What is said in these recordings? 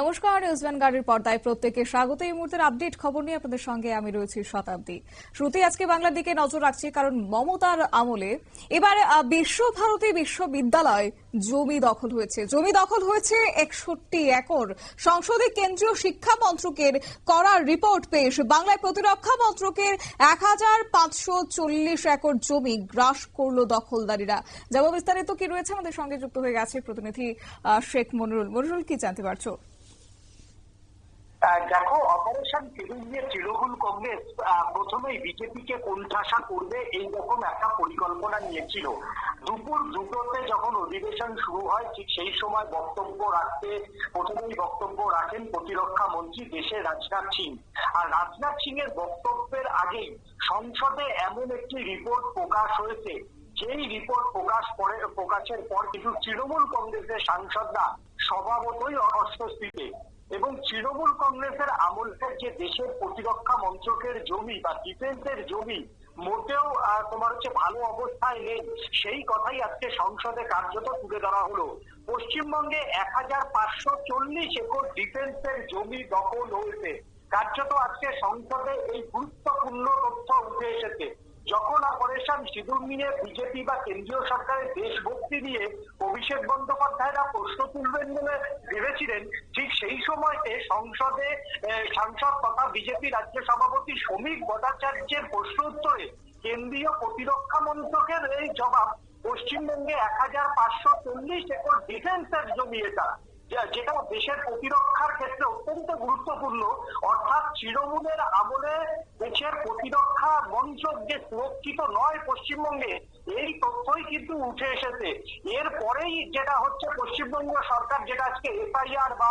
নমস্কার, নিউজ ভ্যানগার্ডের পর্দায় প্রত্যেকে স্বাগত। এই মুহূর্তের আপডেট খবর নিয়ে আপনাদের সঙ্গে আমি রয়েছি শতাব্দী। শ্রুতি আজকে বাংলার দিকে নজর রাখছি, কারণ মমতার আমলে এবার বিশ্বভারতী বিশ্ববিদ্যালয় জমি দখল হয়েছে। জমি দখল হয়েছে একষট্টি একর। সংসদে কেন্দ্রীয় শিক্ষা মন্ত্রকের করা রিপোর্ট পেশ। বাংলায় প্রতিরক্ষা মন্ত্রকের এক হাজার পাঁচশো চল্লিশ একর জমি গ্রাস করল দখলদারীরা। যাব বিস্তারিত কি রয়েছে আমাদের সঙ্গে যুক্ত হয়ে গেছে প্রতিনিধি শেখ মনিরুল। মনিরুল, কি জানতে পারছ? দেখো অপারেশন সিঁদুর নিয়ে তৃণমূল কংগ্রেস প্রথমেই বিজেপিকে কোণঠাসা করবে এইরকম একটা পরিকল্পনা নিয়েছিল। দুপুর দুটোতে যখন অধিবেশন শুরু হয়, ঠিক সেই সময় বক্তব্য রাখতে, প্রথমেই বক্তব্য রাখেন প্রতিরক্ষা মন্ত্রী দেশের রাজনাথ সিং। আর রাজনাথ সিং এর বক্তব্যের আগেই সংসদে এমন একটি রিপোর্ট প্রকাশ হয়েছে। যেই রিপোর্ট প্রকাশ করে প্রকাশের পর কিন্তু তৃণমূল কংগ্রেসের সাংসদরা স্বভাবতই অস্বস্তিতে। তৃণমূল কংগ্রেসের আমলে যে দেশের প্রতিরক্ষা মন্ত্রকের জমি বা ডিফেন্সের জমি মোটেও তোমার হচ্ছে ভালো অবস্থায় নেই। সেই কথাই আজকে সংসদে কার্যত তুলে ধরা হলো। পশ্চিমবঙ্গে এক হাজার পাঁচশো চল্লিশ একর ডিফেন্সের জমি দখল হয়েছে। কার্যত আজকে সংসদে এই গুরুত্বপূর্ণ তথ্য উঠে এসেছে। সিঁদুর নিয়ে বিজেপি বা কেন্দ্রীয় সরকারের দেশভক্তি নিয়ে অভিষেক বন্দ্যোপাধ্যায়রা প্রশ্ন তুলবেন বলে ভেবেছিলেন। ঠিক সেই সময়তে সংসদে সাংসদ তথা বিজেপি রাজ্য সভাপতি শ্রমিক ভট্টাচার্যের প্রশ্ন উত্তরে কেন্দ্রীয় প্রতিরক্ষা মন্ত্রকের এই জবাব, পশ্চিমবঙ্গে এক হাজার পাঁচশো চল্লিশ একর ডিফেন্সের জমি এটা। যেটা দেশের প্রতিরক্ষার ক্ষেত্রে অত্যন্ত গুরুত্বপূর্ণ, অর্থাৎ তৃণমূলের আমলে দেশের প্রতিরক্ষা মঞ্চ যে সুরক্ষিত নয় পশ্চিমবঙ্গে, এই তথ্যই কিন্তু উঠে এসেছে। এরপরেই যেটা হচ্ছে পশ্চিমবঙ্গ সরকার, যেটা আজকে এফআইআর বা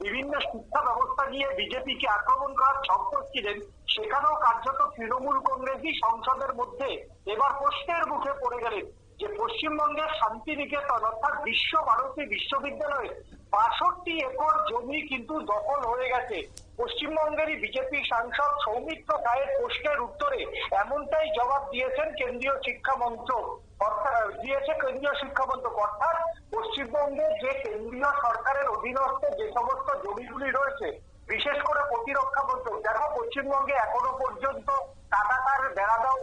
বিভিন্ন শিক্ষা ব্যবস্থা নিয়ে বিজেপিকে আক্রমণ করার ছক করছিলেন, সেখানেও কার্যত তৃণমূল কংগ্রেসই সংসদের মধ্যে এবার প্রশ্নের মুখে পড়ে গেলেন যে পশ্চিমবঙ্গের শান্তিনিকেতন, অর্থাৎ বিশ্ব ভারতী বিশ্ববিদ্যালয়ে বাষট্টি একর জমি কিন্তু দখল হয়ে গেছে। পশ্চিমবঙ্গেরই বিজেপি সাংসদ সৌমিত্র রায়ের প্রশ্নের উত্তরে এমনটাই জবাব দিয়েছেন কেন্দ্রীয় শিক্ষা মন্ত্রক। অর্থাৎ, দিয়েছে কেন্দ্রীয় শিক্ষা মন্ত্রক। অর্থাৎ, পশ্চিমবঙ্গে যে কেন্দ্রীয় সরকারের অধীনস্থ যে সমস্ত জমিগুলি রয়েছে, বিশেষ করে প্রতিরক্ষা মন্ত্রক, দেখো পশ্চিমবঙ্গে এখনও পর্যন্ত কাটাতার বেড়া দাও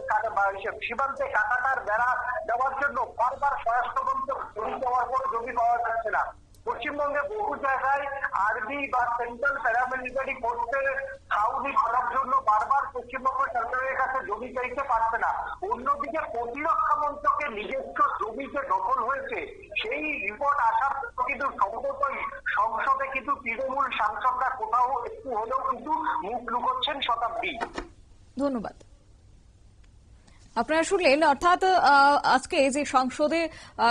সীমান্তে কাটাতার বেড়া দেওয়ার জন্য বারবার স্বরাষ্ট্র মন্ত্রক জমি দেওয়ার পর জমি পাওয়া যাচ্ছে না। পশ্চিমবঙ্গে বহু জায়গায় আর্মি বা সেন্ট্রাল প্যারামিলিটারি ফোর্সের ছাউনি করার জন্য বারবার পশ্চিমবঙ্গ সরকারের কাছে জমি চাইতে পারছে না। অন্যদিকে প্রতিরক্ষা মন্ত্রকের নিজস্ব জমি যে দখল হয়েছে, সেই রিপোর্ট আসার কিন্তু সম্ভবতই সংসদে কিন্তু তৃণমূল সাংসদরা কোথাও একটু হলেও কিন্তু মুখ লুকোচ্ছেন শতাব্দী। ধন্যবাদ। আপনারা শুনলেন, অর্থাৎ আজকে যে সংসদে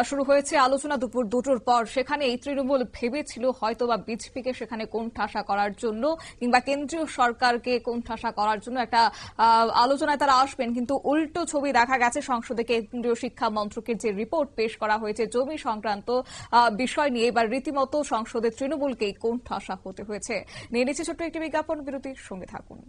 শুরু হয়েছে আলোচনা দুপুর দুটোর পর, সেখানে এই তৃণমূল ভেবেছিল হয়তো বা বিজেপিকে সেখানে কোণঠাসা করার জন্য কিংবা কেন্দ্রীয় সরকারকে কোণঠাসা করার জন্য একটা আলোচনায় তারা আসবেন। কিন্তু উল্টো ছবি দেখা গেছে সংসদে কেন্দ্রীয় শিক্ষা মন্ত্রকের যে রিপোর্ট পেশ করা হয়েছে জমি সংক্রান্ত বিষয় নিয়ে, এবার রীতিমতো সংসদে তৃণমূলকেই কোণঠাসা হতে হয়েছে। নিয়ে নিচ্ছে ছোট্ট একটি বিজ্ঞাপন, বিরতির সঙ্গে থাকুন।